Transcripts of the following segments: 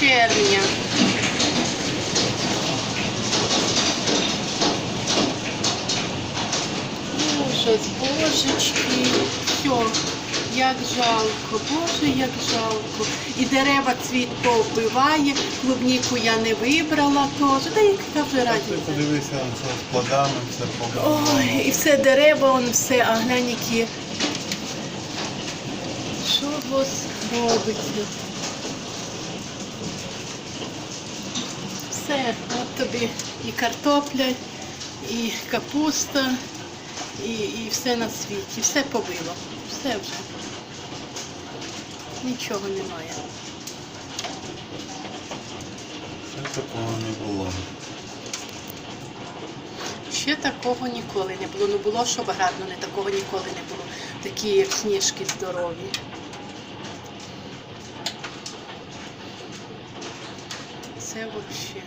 червня. Ужас, божечки, все, як жалко, боже, як жалко. І дерева цвіт повбиває, клубніку я не вибрала теж. Та яка вже разниця? подивися, це з плодами, все побудовано. Ой, і все дерева, он все, а глянь які. Що гос робиться? Все, от тобі і картопля, і капуста, і, і все на світі. Все побило. Все вже. Нічого немає. Ще такого не було. Ще такого ніколи не було. Ну було, щоб гарно, не такого ніколи не було. Такі як сніжки здорові. Це взагалі.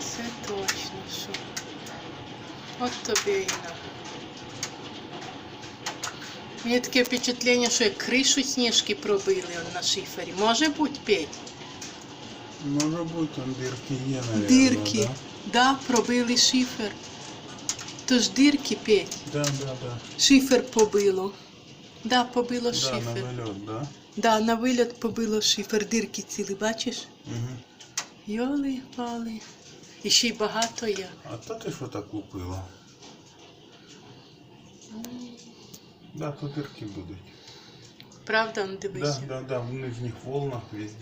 Це точно, що. От тобі і на. Мені таке впечатлення, що як кришу сніжки пробили на шифері. Може бути, Петь? Може бути, там дірки є, мабуть. Дирки. Да? пробили шифер. Тож дирки, Петь. Да, да, да. Шифер побило. Да, побило Да, на вильот, да? Да, на виліт побило шифер. Дирки цілі, бачиш? Угу. Йоли пали. І ще й багато є. А то ти що так купила? Да, тут дірки будуть. Правда, ну Да, дивися. да, да, в нижніх волнах везде.